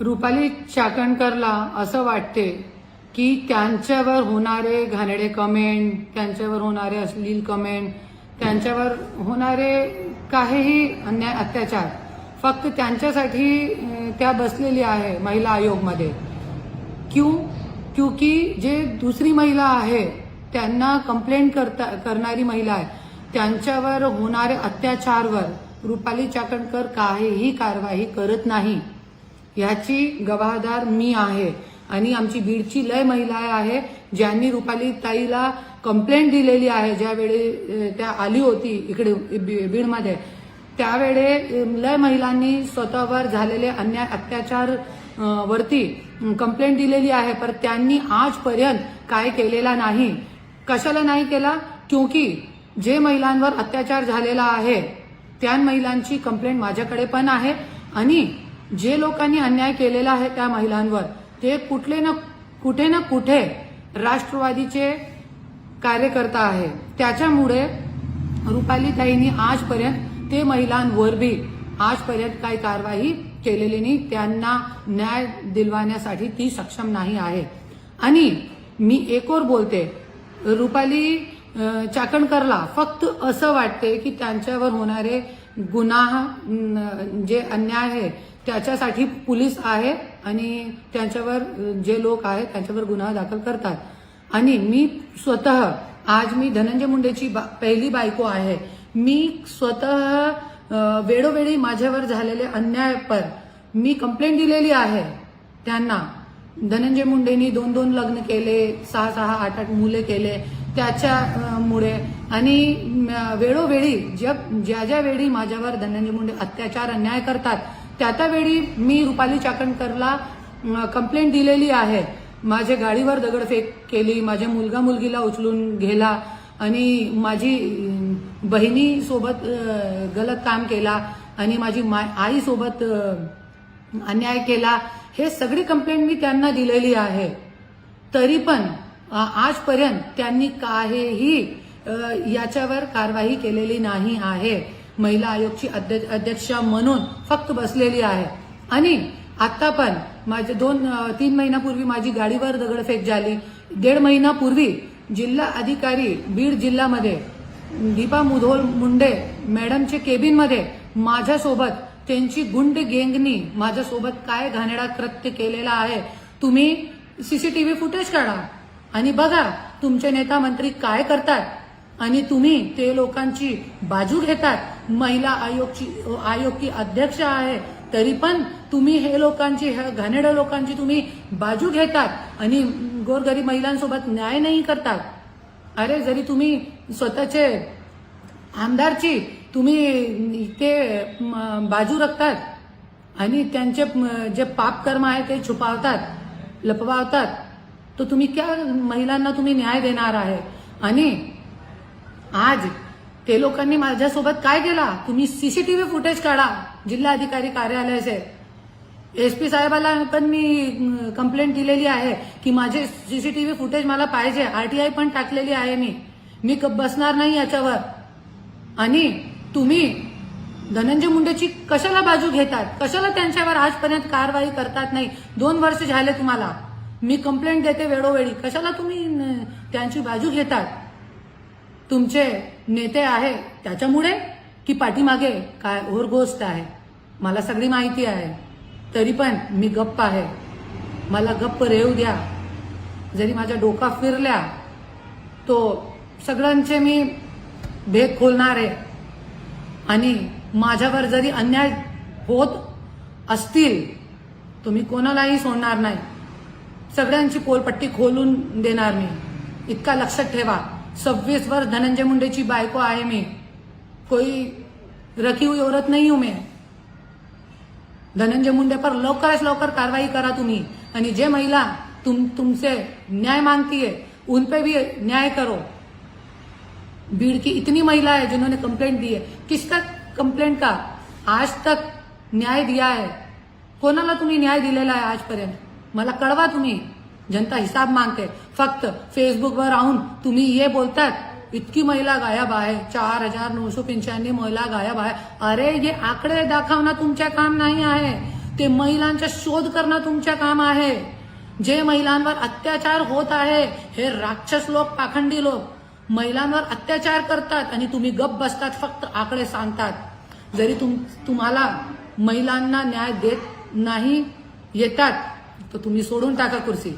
रुपाली चाकणकरला असं वाटते की त्यांच्यावर होणारे घाणेडे कमेंट त्यांच्यावर होणारे अश्लील कमेंट त्यांच्यावर होणारे काहीही अन्याय अत्याचार फक्त त्यांच्यासाठी त्या बसलेली आहे महिला आयोगमध्ये. क्यू? क्युकी जे दुसरी महिला आहे त्यांना कंप्लेंट करता करणारी महिला आहे. त्यांच्यावर होणारे अत्याचारवर रुपाली चाकणकर काहीही कारवाई करत नाही. ह्याची गवाहदार मी आहे. आणि आमची बीडची लय महिला आहे ज्यांनी रुपाली ताईला कंप्लेंट दिलेली आहे ज्यावेळी त्या आली होती इकडे बी- बीडमध्ये. त्यावेळे लय महिलांनी स्वतःवर झालेले अन्याय अत्याचार वरती कंप्लेंट दिलेली आहे. पर त्यांनी आजपर्यंत काय केलेला नाही. कशाला नाही केला? क्योंकि जे महिलांवर अत्याचार झालेला आहे त्या महिलांची कंप्लेंट माझ्याकडे पण आहे. आणि जे लोकांनी अन्याय केलेला आहे त्या महिलांवर ते कुठले ना कुठे ना कुठे राष्ट्रवादीचे कार्यकर्ता आहे. त्याच्यामुळे रुपालीताईंनी आजपर्यंत ते महिलांवर बी आजपर्यंत काही कारवाई केलेली नाही. त्यांना न्याय दिलवाण्यासाठी ती सक्षम नाही आहे. आणि मी एकोर बोलते रुपाली चाकणकरला फक्त असं वाटते की त्यांच्यावर होणारे गुन्हा जे अन्याय आहे त्याच्यासाठी पोलीस आहे आणि त्यांच्यावर जे लोक आहेत त्यांच्यावर गुन्हा दाखल करतात. आणि मी स्वतः आज मी धनंजय मुंडेची बा- पहिली बायको आहे. मी स्वतः वेळोवेळी माझ्यावर झालेले अन्याय पर मी कंप्लेंट दिलेली आहे त्यांना. धनंजय मुंडेंनी दोन दोन लग्न केले सहा सहा आठ आठ मुले केले त्याच्यामुळे आणि वेळोवेळी ज्या ज्या ज्या वेळी माझ्यावर धनंजय मुंडे अत्याचार अन्याय करतात त्या त्यावेळी मी रुपाली चाकणकरला कंप्लेंट दिलेली आहे. माझ्या गाडीवर दगडफेक केली माझ्या मुलगा मुलगीला उचलून गेला आणि माझी बहिणीसोबत गलत काम केला आणि माझी मा आईसोबत अन्याय केला हे सगळी कंप्लेंट मी त्यांना दिलेली आहे. तरी पण आजपर्यंत त्यांनी काहीही याच्यावर कारवाई केलेली नाही आहे. महिला आयोगची अध्यक्ष अध्यक्षा म्हणून फक्त बसलेली आहे. आणि आता पण माझे दोन तीन महिन्यापूर्वी माझी गाडीवर दगडफेक झाली. दीड महिन्यापूर्वी जिल्हा अधिकारी बीड जिल्ह्यामध्ये दीपा मुधोल मुंडे मॅडमचे केबिनमध्ये माझ्यासोबत त्यांची गुंड गेंगनी माझ्यासोबत काय घाणेडा कृत्य केलेला आहे तुम्ही सीसीटीव्ही फुटेज काढा. आणि बघा तुमचे नेता मंत्री काय करतात. आणि तुम्ही ते लोकांची बाजू घेतात. महिला आयोगची आयोग की अध्यक्ष आहे तरी पण तुम्ही हे लोकांची ह्या घाणेड्या लोकांची तुम्ही बाजू घेतात आणि गोरगरीब महिलांसोबत न्याय नाही करतात. अरे जरी तुम्ही स्वतःचे आमदारची तुम्ही ते बाजू रखतात आणि त्यांचे जे पापकर्म आहे ते छुपावतात लपवावतात तर तुम्ही क्या महिलांना तुम्ही न्याय देणार आहे. आणि आज ते लोकांनी माझ्यासोबत काय केला? तुम्ही सीसीटीव्ही फुटेज काढा जिल्हाधिकारी कार्यालयाचे. एसपी साहेबाला पण मी कंप्लेंट दिलेली आहे की माझे सीसीटीव्ही फुटेज मला पाहिजे. आरटीआय पण टाकलेली आहे मी. मी बसणार नाही याच्यावर. आणि तुम्ही धनंजय मुंडेची कशाला बाजू घेतात? कशाला त्यांच्यावर आजपर्यंत कारवाई करतात नाही? दोन वर्ष झाले तुम्हाला. मी कंप्लेंट देते वेळोवेळी. कशाला तुम्ही त्यांची बाजू घेतात? तुमचे नेते आहे त्याच्यामुळे की पाठीमागे काय और गोष्ट आहे? मला सगळी माहिती आहे. तरी पण मी गप्प आहे. मला गप्प रेऊ द्या. जरी माझ्या डोका फिरल्या तो सगळ्यांचे मी भेद खोलणार आहे. आणि माझ्यावर जरी अन्याय होत असतील तर मी कोणालाही सोडणार नाही. सगळ्यांची पोलपट्टी खोलून देणार मी. इतका लक्षात ठेवा. सव्वीस वर्ष धनंजय मुंडेची बायको आहे मी. कोई रखी हुई औरत नहीं हूं मैं. धनंजय मुंडे पर लवकरात लवकर कारवाई करा तुम्ही. आणि जे महिला तुम तुमसे न्याय मांगती है उन पे भी न्याय करो. भीड़ की इतनी महिला है जिन्होंने कंप्लेंट दी है. किसका कंप्लेंट का? आज तक न्याय दिया है. कोणाला तुम्ही न्याय दिलेला आहे आजपर्यंत? मला कळवा तुम्ही. जनता हिसाब मागते. फक्त फेसबुकवर राहून तुम्ही ये बोलतात इतकी महिला गायब आहे चार हजार नऊशे पंच्याण्णव महिला गायब आहे. अरे हे आकडे दाखवणं तुमच्या काम नाही आहे. ते महिलांचा शोध करणं तुमचं काम आहे. जे महिलांवर अत्याचार होत आहे हे राक्षस लोक पाखंडी लोक महिलांवर अत्याचार करतात आणि तुम्ही गप बसतात फक्त आकडे सांगतात. जरी तुम तुम्हाला महिलांना न्याय देत नाही येतात तर तुम्ही सोडून टाका कुर्सी.